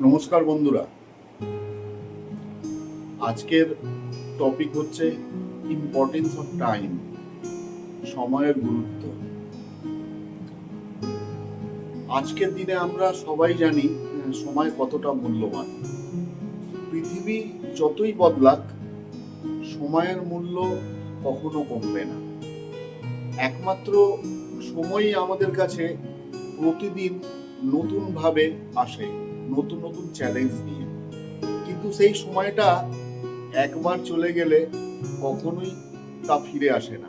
নমস্কার বন্ধুরা। আজকের টপিক হচ্ছে ইম্পর্টেন্স অফ টাইম সময়ের গুরুত্ব। আজকের দিনে আমরা সবাই জানি সময় কতটা মূল্যবান। পৃথিবী যতই বদলাক, সময়ের মূল্য কখনো কমবে না। একমাত্র সময়ই আমাদের কাছে প্রতিদিন নতুনভাবে আসে। নতুন নতুন চ্যালেঞ্জ নিয়ে। কিন্তু সেই সময়টা একবার চলে গেলে কখনোই তা ফিরে আসে না।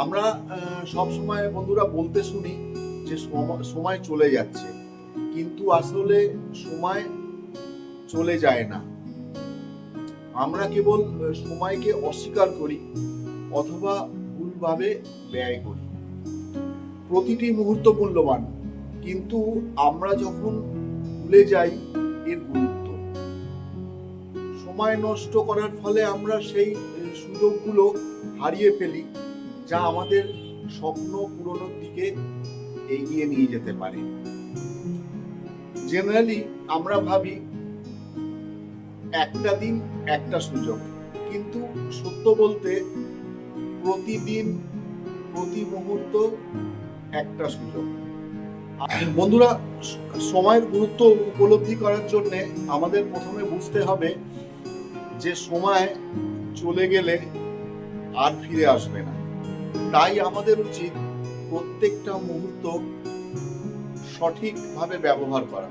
আমরা সব সময় বন্ধুরা বলতে শুনি যে সম- সময় চলে যাচ্ছে। কিন্তু আসলে সময় চলে যায় না। আমরা কেবল সময়কে অস্বীকার করি অথবা ভুলভাবে ব্যয় করি। প্রতিটি মুহূর্ত মূল্যবান। কিন্তু আমরা যখন ভুলে যাই, এর গুরুত্ব। সময় নষ্ট করার ফলে আমরা সেই সুযোগগুলো হারিয়ে ফেলি, যা আমাদের স্বপ্ন পূরণের দিকে এগিয়ে নিয়ে যেতে পারে। জেনারেলি আমরা ভাবি, একটা দিন, একটা সুযোগ। কিন্তু সত্য বলতে, প্রতিদিন, প্রতি মুহূর্ত একটা সুযোগ। বন্ধুরা, সময়ের গুরুত্ব উপলব্ধি করার জন্য আমাদের প্রথমে বুঝতে হবে যে সময় চলে গেলে আর ফিরে আসবে না। তাই আমাদের উচিত প্রত্যেকটা মুহূর্ত সঠিকভাবে ব্যবহার করা।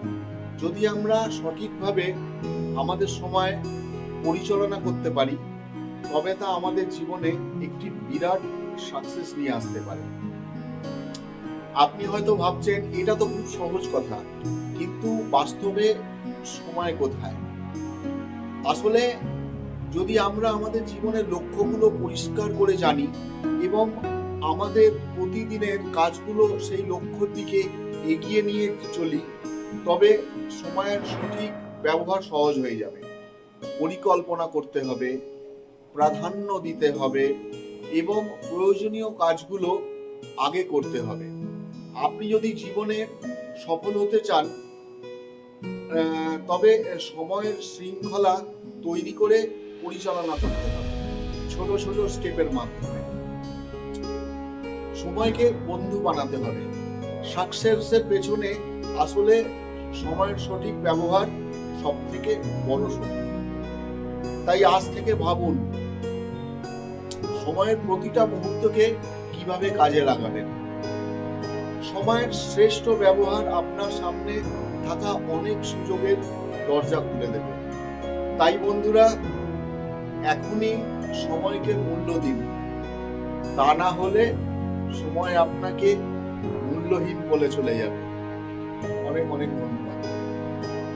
যদি আমরা সঠিকভাবে আমাদের সময় পরিচালনা করতে পারি, তবে তা আমাদের জীবনে একটি বিরাট সাকসেস নিয়ে আসতে পারে। আপনি হয়তো ভাবছেন, এটা তো খুব সহজ কথা, কিন্তু বাস্তবে সময় কোথায়? আসলে যদি আমরা আমাদের জীবনের লক্ষ্যগুলো পরিষ্কার করে জানি এবং আমাদের প্রতিদিনের কাজগুলো সেই লক্ষ্যর দিকে এগিয়ে নিয়ে চলি, তবে সময়ের সঠিক ব্যবহার সহজ হয়ে যাবে। পরিকল্পনা করতে হবে, প্রাধান্য দিতে হবে এবং প্রয়োজনীয় কাজগুলো আগে করতে হবে। আপনি যদি জীবনে সফল হতে চান তবে সময়ের শৃঙ্খলা তৈরি করে পরিচালনা করতে হবে। ছোট ছোট স্টেপের মাধ্যমে। সময়কে বন্ধু বানাতে হবে। সাকসেসের পেছনে আসলে সময়ের সঠিক ব্যবহার সব থেকে বড় শক্তি। তাই আজ থেকে ভাবুন, সময়ের প্রতিটা মুহূর্তকে কীভাবে কাজে লাগাবেন? সময়ের শ্রেষ্ঠ ব্যবহার আপনার সামনে থাকা অনেক সুযোগের দরজা খুলে দেবে। তাই বন্ধুরা, এখনই সময়কে মূল্য দিন। তা না হলে সময় আপনাকে মূল্যহীন বলে চলে যাবে। অনেক অনেক ধন্যবাদ।